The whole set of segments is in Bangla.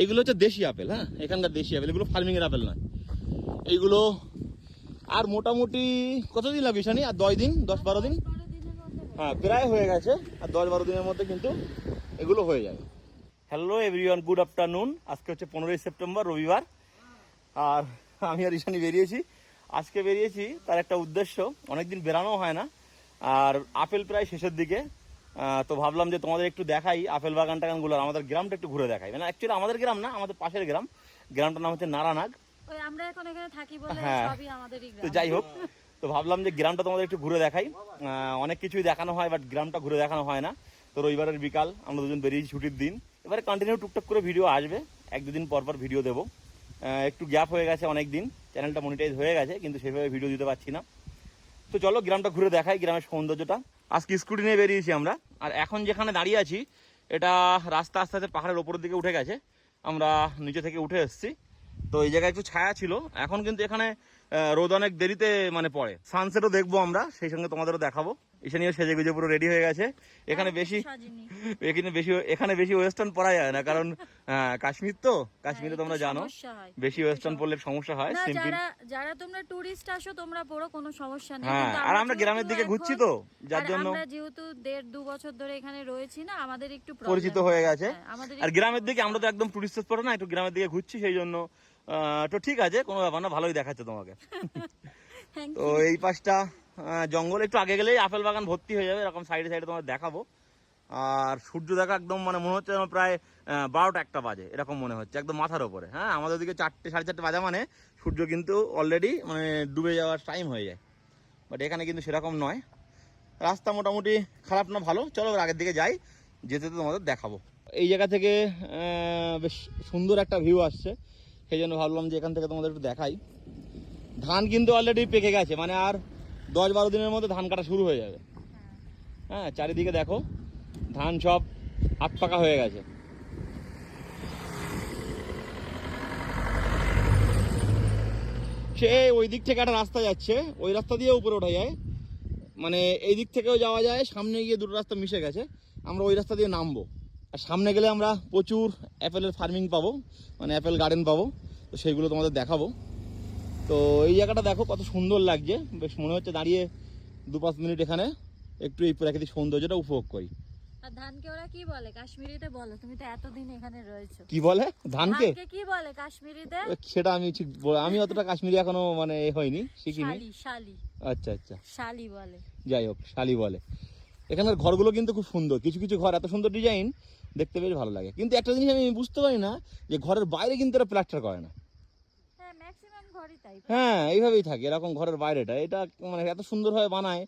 এইগুলো হচ্ছে দেশি আপেল হ্যাঁ? এখানকার দেশি আপেল, এগুলো ফার্মিংয়ের আপেল নয়। এইগুলো আর মোটামুটি কতদিন লাগবে শানি আর দশ দিন? দশ বারো দিন? হ্যাঁ প্রায় হয়ে গেছে। আর দশ বারো দিনের মধ্যে কিন্তু এগুলো হয়ে যাবে। হ্যালো এভরিওয়ান গুড আফটারনুন আজকে হচ্ছে পনেরোই সেপ্টেম্বর, রবিবার। আর আমি আর ঈশানি বেরিয়েছি। আজকে বেরিয়েছি, তার একটা উদ্দেশ্য, অনেকদিন বেরানো হয় না। আর আপেল প্রায় শেষের দিকে। তো ভাবলাম যে তোমাদের একটু দেখাই আপেল বাগান টাগানগুলো আর আমাদের গ্রামটা একটু ঘুরে দেখাই। মানে অ্যাকচুয়ালি আমাদের গ্রাম না আমাদের পাশের গ্রাম। গ্রামটার নাম হচ্ছে নারানাগ। আমরা এখন এখানে থাকি বলে হ্যাঁ। সবই আমাদেরই তো যাই হোক তো ভাবলাম যে গ্রামটা তোমাদের একটু ঘুরে দেখাই। অনেক কিছুই দেখানো হয় বাট গ্রামটা ঘুরে দেখানো হয় না। তো রবিবারের বিকাল আমরা দুজন বেরিয়েছি ছুটির দিন। এবারে কন্টিনিউ টুকটাক করে ভিডিও আসবে। এক দুদিন পর পর ভিডিও দেবো। একটু গ্যাপ হয়ে গেছে অনেক দিন চ্যানেলটা মনিটাইজ হয়ে গেছে কিন্তু সেভাবে ভিডিও দিতে পারছি না। তো চলো গ্রামটা ঘুরে দেখাই গ্রামের সৌন্দর্যটা। আজকে স্কুটি নিয়ে বেরিয়েছি আমরা। আর এখন যেখানে দাঁড়িয়ে আছি, এটা রাস্তা আস্তে আস্তে পাহাড়ের ওপরের দিকে উঠে গেছে। আমরা নিচে থেকে উঠে এসেছি। তো এই জায়গায় একটু ছায়া ছিল। এখন কিন্তু এখানে রোদ অনেক দেরিতে মানে পড়ে। সানসেটও দেখব আমরা, সেই সঙ্গে তোমাদেরও দেখাবো। ঈশানীয় সেজে গুজে পুরো রেডি হয়ে গেছে। এখানে বেশি এখানে বেশি এখানে বেশি ওয়েস্টার্ন পরা যায় না কারণ কাশ্মীর তো কাশ্মীরে তোমরা জানো বেশি ওয়েস্টার্ন পরলে সমস্যা হয় সিম্পল যারা তোমরা টুরিস্ট আসো তোমরা পড়ো কোনো সমস্যা নেই। হ্যাঁ, আর আমরা গ্রামের দিকে ঘুরছি তো, যার জন্য- আমরা যেহেতু দেড় দু বছর ধরে এখানে রয়েছি না আমাদের একটু পরিচিত হয়ে গেছে। হ্যাঁ, আর গ্রামের দিকে আমরা তো একদম টুরিস্ট স্পট না একটু গ্রামের দিকে ঘুরছি সেই জন্য তো ঠিক আছে কোনো ব্যাপার না ভালোই দেখাচ্ছে তোমাকে। তো এই পাশটা জঙ্গল একটু আগে গেলেই আপেল বাগান ভর্তি হয়ে যাবে, এরকম সাইডে সাইডে তোমার দেখাবো। আর সূর্য দেখা একদম মানে মনে হচ্ছে প্রায় বারোটা একটা বাজে, এরকম মনে হচ্ছে, একদম মাথার ওপরে হ্যাঁ আমাদের দিকে চারটে, সাড়ে চারটে বাজা মানে সূর্য কিন্তু অলরেডি মানে ডুবে যাওয়ার টাইম হয়ে যায়। বাট এখানে কিন্তু সেরকম নয়। রাস্তা মোটামুটি খারাপ না ভালো। চলো আগের দিকে যাই, যেতে তোমাদের দেখাবো। এই জায়গা থেকে বেশ সুন্দর একটা ভিউ আসছে। সেই জন্য ভাবলাম যে এখান থেকে তোমাদের একটু দেখাই। ধান কিন্তু অলরেডি পেকে গেছে মানে আর দশ বারো দিনের মধ্যে ধান কাটা শুরু হয়ে যাবে। হ্যাঁ চারিদিকে দেখো, ধান সব আট পাকা হয়ে গেছে। সে ওই দিক থেকে একটা রাস্তা যাচ্ছে, ওই রাস্তা দিয়ে উপরে ওঠা যায়। মানে এই দিক থেকেও যাওয়া যায়, সামনে গিয়ে দুটো রাস্তা মিশে গেছে। আমরা ওই রাস্তা দিয়ে নামবো। আর সামনে গেলে আমরা প্রচুর অ্যাপেলের ফার্মিং পাবো মানে অ্যাপেল গার্ডেন পাবো। তো সেইগুলো তোমাদের দেখাবো। তো এই জায়গাটা দেখো কত সুন্দর লাগছে। বেশ মনে হচ্ছে দাঁড়িয়ে দু পাঁচ মিনিট এখানে একটু এই প্রাকৃতিক সৌন্দর্যটা উপভোগ করি। আর ধানকে ওরা কি বলে? কাশ্মীরিতে বলো তুমি তো এতদিন এখানে রয়েছো। কি বলে? ধানকে? ধানকে কি বলে কাশ্মীরিতে? সেটা আমি ঠিক আমি অতটা কাশ্মীরি এখনও মানে এ হয়নি শিখিনি। শালি শালি। আচ্ছা আচ্ছা। শালি বলে। যাই হোক শালি বলে। এখানের ঘরগুলো কিন্তু খুব সুন্দর কিছু কিছু ঘর এত সুন্দর ডিজাইন দেখতে বেশ ভালো লাগে। কিন্তু একটা জিনিস আমি বুঝতে পারি না যে ঘরের বাইরে কিন্তু এরা প্লাস্টার করে না হ্যাঁ ম্যাক্সিমাম ঘরই তাই হ্যাঁ এইভাবেই থাকে। এরকম ঘরের বাইরেটা। এটা মানে এত সুন্দরভাবে বানায়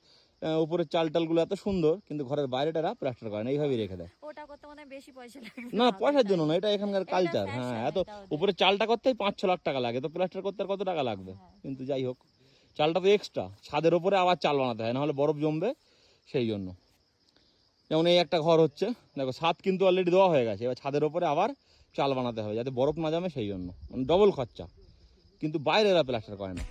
উপরের চাল টালগুলো এত সুন্দর কিন্তু ঘরের বাইরেটা এরা প্লাস্টার করে না। এইভাবেই রেখে দেয়। ওটা করতে মনে বেশি পয়সা লাগে না পয়সার জন্য না? এটা এখানকার কালচার হ্যাঁ এত উপরে চালটা করতেই পাঁচ ছ লাখ টাকা লাগে। তো প্লাস্টার করতে আর কত টাকা লাগবে? কিন্তু যাই হোক চালটা তো এক্সট্রা ছাদের ওপরে আবার চাল বানাতে হয় নাহলে বরফ জমবে সেই জন্য। যেমন এই একটা ঘর হচ্ছে দেখো ছাদ কিন্তু অলরেডি দেওয়া হয়ে গেছে। এবার ছাদের ওপরে আবার চাল বানাতে হবে যাতে বরফ না জমে সেই জন্য। মানে ডবল খরচা। কিন্তু বাইরে এরা প্লাস্টার করে না।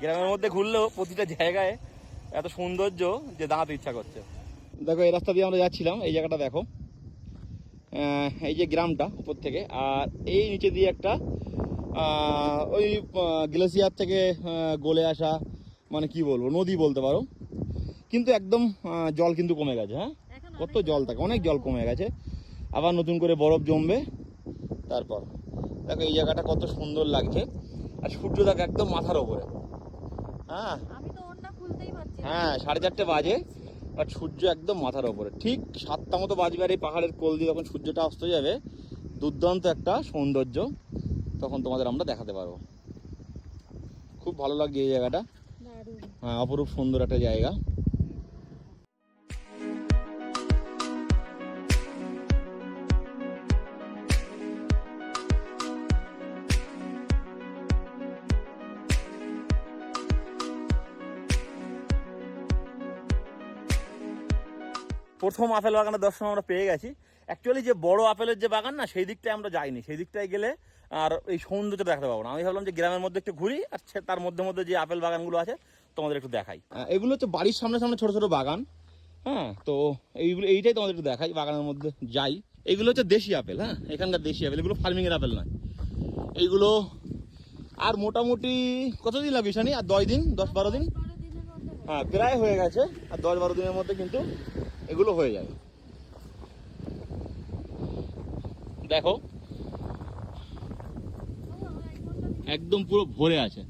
গ্রামের মধ্যে ঘুরলেও প্রতিটা জায়গায় এত সৌন্দর্য যে দাঁড়াতে ইচ্ছা করছে। দেখো এই রাস্তা দিয়ে আমরা যাচ্ছিলাম এই জায়গাটা দেখো। এই যে গ্রামটা উপর থেকে আর এই নিচে দিয়ে একটা ওই গ্লেসিয়ার থেকে গলে আসা মানে কি বলব নদী বলতে পারো। কিন্তু একদম জল কিন্তু কমে গেছে হ্যাঁ? কত জল থাকে অনেক জল কমে গেছে। আবার নতুন করে বরফ জমবে তারপর। দেখো এই জায়গাটা কত সুন্দর লাগছে। আর সূর্য দেখো একদম মাথার ওপরে। হ্যাঁ। হ্যাঁ সাড়ে চারটে বাজে আর সূর্য একদম মাথার ওপরে। ঠিক সাতটা মতো বাজবে আর এই পাহাড়ের কোল দিয়ে যখন সূর্যটা অস্ত যাবে দুর্দান্ত একটা সৌন্দর্য তখন তোমাদের আমরা দেখাতে পারব। খুব ভালো লাগছে এই জায়গাটা। হ্যাঁ অপরূপ সুন্দর একটা জায়গা। প্রথম আপেল বাগানের দর্শন আমরা পেয়ে গেছি। অ্যাকচুয়ালি যে বড় আপেলের যে বাগান না সেই দিকটায় আমরা যাইনি। সেই দিকটায় গেলে আর এই সৌন্দর্য দেখাতে পারব না। আমি ভাবলাম যে গ্রামের মধ্যে একটু ঘুরি আর তার মধ্যে মধ্যে যে আপেল বাগানগুলো আছে তোমাদের একটু দেখাই। এগুলো হচ্ছে বাড়ির সামনে সামনে ছোট ছোট বাগান। হ্যাঁ তো এইগুলো এইটাই তোমাদের একটু দেখাই বাগানের মধ্যে যাই। এগুলো হচ্ছে দেশি আপেল হ্যাঁ এখানকার দেশি আপেল। এগুলো ফার্মিংয়ের আপেল নয়। এইগুলো আর মোটামুটি কতদিন লাগবে শানি? আর দশ দিন দশ বারো দিন? হয়ে হ্যাঁ প্রায় হয়ে গেছে। আর দশ বারো দিনের মধ্যে কিন্তু এগুলো হয়ে যায়। দেখো। একদম পুরো ভরে আছে।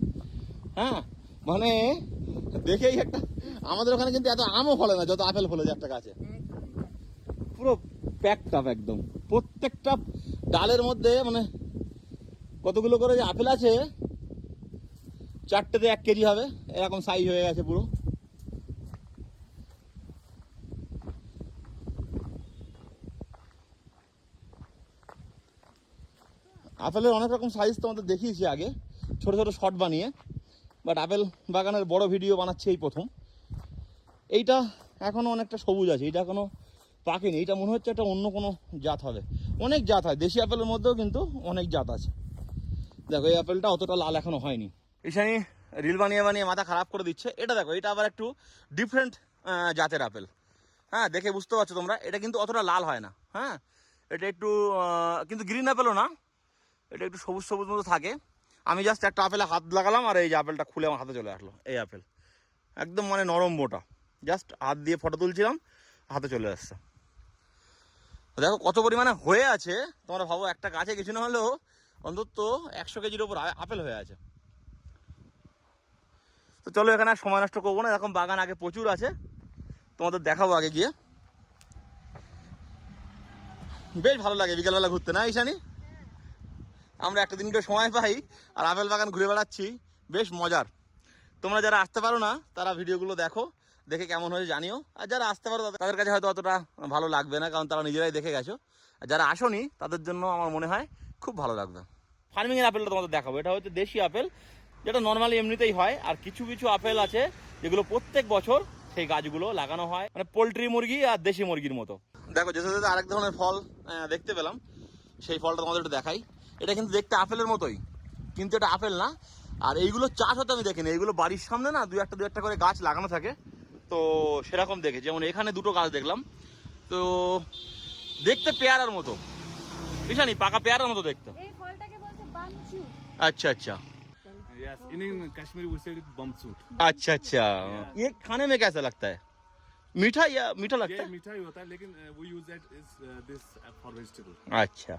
হ্যাঁ মানে দেখেই একটা আমাদের ওখানে কিন্তু এত আমও ফলে না যত আপেল ফলে যায় একটা গাছে। পুরো প্যাকড আপ একদম। প্রত্যেকটা ডালের মধ্যে মানে কতগুলো করে যে আপেল আছে চারটেতে এক কেজি হবে এরকম সাইজ হয়ে গেছে পুরো। আপেলের অনেক রকম সাইজ তোমাদের দেখিয়েছি আগে। ছোট ছোট শট বানিয়ে। বাট আপেল বাগানের বড় ভিডিও বানাচ্ছে এই প্রথম। এইটা এখনও অনেকটা সবুজ আছে এটা এখনও পাকেনি। এটা মনে হচ্ছে একটা অন্য কোনো জাত হবে। অনেক জাত হয়, দেশি আপেলের মধ্যেও কিন্তু অনেক জাত আছে। দেখো, এই আপেলটা অতটা লাল এখনও হয়নি। ঈশানি রিল বানিয়ে বানিয়ে মাথা খারাপ করে দিচ্ছে। এটা দেখো, এটা আবার একটু ডিফারেন্ট জাতের আপেল। হ্যাঁ দেখে বুঝতে পারছ তোমরা, এটা কিন্তু অতটা লাল হয় না। হ্যাঁ এটা একটু কিন্তু গ্রিন আপেলও না। এটা একটু সবুজ সবুজ মতো থাকে। আমি জাস্ট একটা আপেলে হাত লাগালাম আর এই যে আপেলটা খুলে আমার হাতে চলে আসলো, এই আপেল। একদম মানে নরম মোটা। জাস্ট হাত দিয়ে ফটো তুলছিলাম, হাতে চলে আসছে। দেখো কত পরিমাণে হয়ে আছে। তোমরা ভাবো একটা গাছে কিছু না হলেও অন্তত একশো কেজির ওপর আপেল হয়ে আছে। তো চলো এখানে আর সময় নষ্ট করব না। এরকম বাগান আগে প্রচুর আছে। তোমাদের দেখাবো আগে গিয়ে। বেশ ভালো লাগে বিকেলবেলা ঘুরতে, না ঈশানি? আমরা একটা দিন করে সময় পাই আর আপেল বাগান ঘুরে বেড়াচ্ছি। বেশ মজার। তোমরা যারা আসতে পারো না তারা ভিডিওগুলো দেখো দেখে কেমন হয়েছে জানিও। আর যারা আসতে পারো তাদের- কাছে হয়তো অতটা ভালো লাগবে না কারণ তারা নিজেরাই দেখে গেছো। আর যারা আসোনি তাদের জন্য আমার মনে হয় খুব ভালো লাগবে। ফার্মিং এর আপেলটা তোমাদের দেখাবো। এটা হচ্ছে দেশি আপেল যেটা নর্মালি এমনিতেই হয়। আর কিছু কিছু আপেল আছে যেগুলো প্রত্যেক বছর সেই গাছগুলো লাগানো হয়। মানে পোলট্রি মুরগি আর দেশি মুরগির মতো। দেখো যেতে যেতে আরেক ধরনের ফল দেখতে পেলাম সেই ফলটা তোমাদের একটু দেখাই। এটা কিন্তু দেখতে আপেলের মতোই কিন্তু এটা আপেল না আর এইগুলো চাষ হতে আমি দেখিনি এইগুলো বাড়ির সামনে না দু একটা দু একটা করে গাছ লাগানো থাকে তো সেরকম দেখে যেমন এখানে দুটো গাছ দেখলাম তো দেখতে পেয়ারার মতো বিশানি পাকা পেয়ারার মতো দেখতে এই ফলটাকে বলছে বাঞ্চু अच्छा अच्छा Yes, in, in Kashmir we say it bumsuit. अच्छा अच्छा ये खाने में कैसा लगता है मीठा या मीठा लगता ये है मीठा ही होता है लेकिन uh, we use that is uh, this uh, for vegetable. अच्छा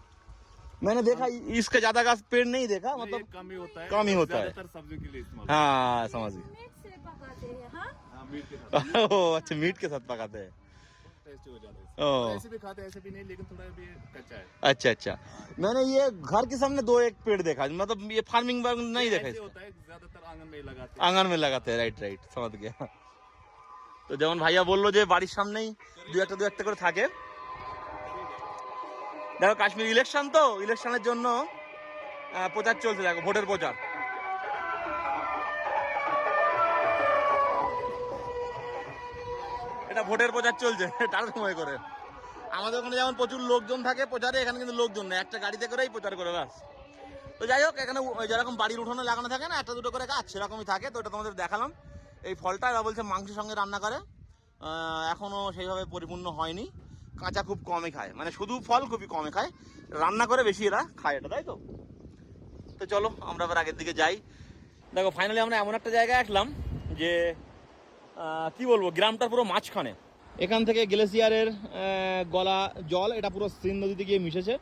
मैंने देखा इसका ज्यादा का पेड़ नहीं देखा मतलब मतलब कम ही होता है कम ही होता है। ज्यादातर सब्जियों के लिए इस्तेमाल हाँ समझ गए मीट से पकाते हैं हाँ हाँ मीट के साथ ओह, अच्छा मीट के साथ पकाते हैं टेस्टी हो जाता है ओह। इससे। ऐसे भी खाते हैं ऐसे भी नहीं लेकिन थोड़ा भी कच्चा है अच्छा अच्छा मैंने ये घर के सामने दो एक पेड़ देखा मतलब ये फार्मिंग वर्मिंग नहीं देखा ऐसे इसका होता है ज्यादातर आंगन में ही लगाते हैं আঙ্গান মে লাগাতে রাইট রাইট সমাজ গিয়া তো যেমন ভাইয়া বললো যে বাড়ির সামনেই দু একটা দু একটা করে থাকে দেখো কাশ্মীর ইলেকশন তো ইলেকশনের জন্য প্রচার চলছে দেখো ভোটের প্রচার। এটা ভোটের প্রচার চলছে তার সময় করে। আমাদের ওখানে যেমন প্রচুর লোকজন থাকে প্রচারে এখানে কিন্তু লোকজন নেই একটা গাড়িতে করেই প্রচার করে ব্যাস। তো যাই হোক এখানে যেরকম বাড়ির উঠোনে লাগানো থাকে না একটা দুটো করে গাছ সেরকমই থাকে তো এটা তোমাদের দেখালাম। এই ফলটা এরা বলছে মাংসের সঙ্গে রান্না করে। আহ, এখনও সেইভাবে পরিপূর্ণ হয়নি। কাঁচা খুব কমই খায়। মানে শুধু ফল খুবই কমে খায়। রান্না করে বেশি এরা খায় এটা, তাই তো? তো চলো, আমরা আবার আগের দিকে যাই। দেখো ফাইনালি আমরা এমন একটা জায়গায় আসলাম যে কি বলব, গ্রামটার পুরো মাঝখানে। এখান থেকে গ্লেসিয়ারের গলা জল, এটা পুরো সিন নদীতে গিয়ে মিশেছে।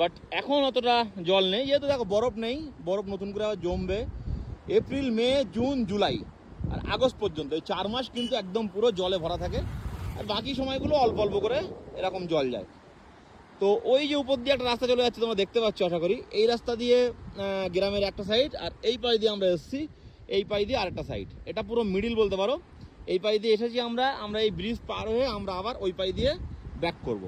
বাট এখন অতটা জল নেই। যেহেতু দেখো, বরফ নেই, বরফ নতুন করে আবার জমবে। এপ্রিল মে জুন জুলাই আর আগস্ট পর্যন্ত, এই চার মাস কিন্তু একদম পুরো জলে ভরা থাকে। বাকি সময়গুলো অল্প অল্প করে এরকম জল যায়। তো ওই যে উপর দিয়ে একটা রাস্তা চলে যাচ্ছে, তোমরা দেখতে পাচ্ছ আশা করি। এই রাস্তা দিয়ে গ্রামের একটা সাইড আর এই পাশ দিয়ে আমরা এসেছি। এই পাশ দিয়ে আরেকটা সাইড এটা পুরো মিডিল বলতে পারো। এই পাশ দিয়ে এসেছি আমরা আমরা এই ব্রিজ পার হয়ে আমরা আবার ওই পাশ দিয়ে ব্যাক করব।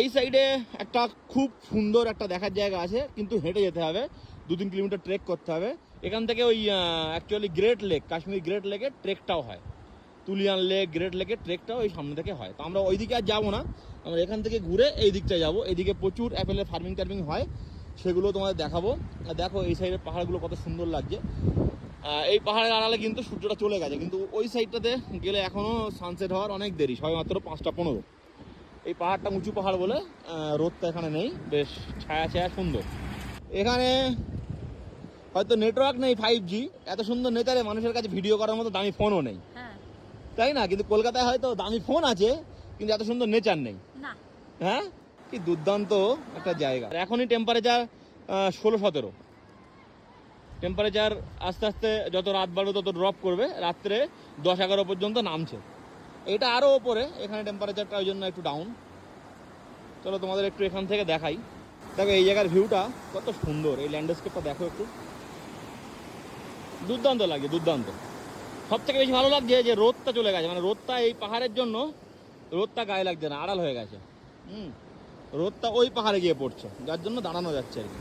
এই সাইডে একটা খুব সুন্দর একটা দেখার জায়গা আছে, কিন্তু হেঁটে যেতে হবে। দু তিন কিলোমিটার ট্রেক করতে হবে। এখান থেকে ওই actually great lake Kashmir great লেকের ট্রেকটাও হয়। তুলিয়ান লেক গ্রেট লেকের ট্রেকটাও ওই সামনে থেকে হয়। তো আমরা ওইদিকে আর যাব না। আমরা এখান থেকে ঘুরে এই দিকটা যাব। এইদিকে প্রচুর অ্যাপেলের ফার্মিং টার্মিং হয়। সেগুলো তোমাদের দেখাবো। আর দেখো এই সাইডের পাহাড়গুলো কত সুন্দর লাগছে। এই পাহাড়ের আড়ালে কিন্তু সূর্যটা চলে গেছে। কিন্তু ওই সাইডটাতে গেলে এখনও সানসেট হওয়ার অনেক দেরি। সবে মাত্র পাঁচটা পনেরো। এই পাহাড়টা উঁচু পাহাড় বলে রোদটা এখানে নেই। বেশ ছায়া ছায়া সুন্দর। এখানে হয়তো নেটওয়ার্ক নেই ফাইভ জি এত সুন্দর নেতারে মানুষের কাছে ভিডিও করার মতো দামি ফোনও নেই। তাই না কিন্তু কলকাতায় হয়তো দামি ফোন আছে কিন্তু এত সুন্দর নেচার নেই। হ্যাঁ? কি দুর্দান্ত একটা জায়গা। আর এখনই টেম্পারেচার ষোলো সতেরো। টেম্পারেচার আস্তে আস্তে যত রাত বাড়বে তত ড্রপ করবে। রাত্রে দশ এগারো পর্যন্ত নামছে। এটা আরও ওপরে এখানে টেম্পারেচারটা ওই জন্য একটু ডাউন চলো তোমাদের একটু এখান থেকে দেখাই। দেখো এই জায়গার ভিউটা কত সুন্দর। এই ল্যান্ডস্কেপটা দেখো একটু। দুর্দান্ত লাগে দুর্দান্ত। সব থেকে বেশি ভালো লাগছে যে রোদটা চলে গেছে মানে রোদটা এই পাহাড়ের জন্য রোদটা গায়ে লাগছে না, আড়াল হয়ে গেছে। হুম, রোদটা ওই পাহাড়ে গিয়ে পড়ছে, যার জন্য দাঁড়ানো যাচ্ছে আর কি।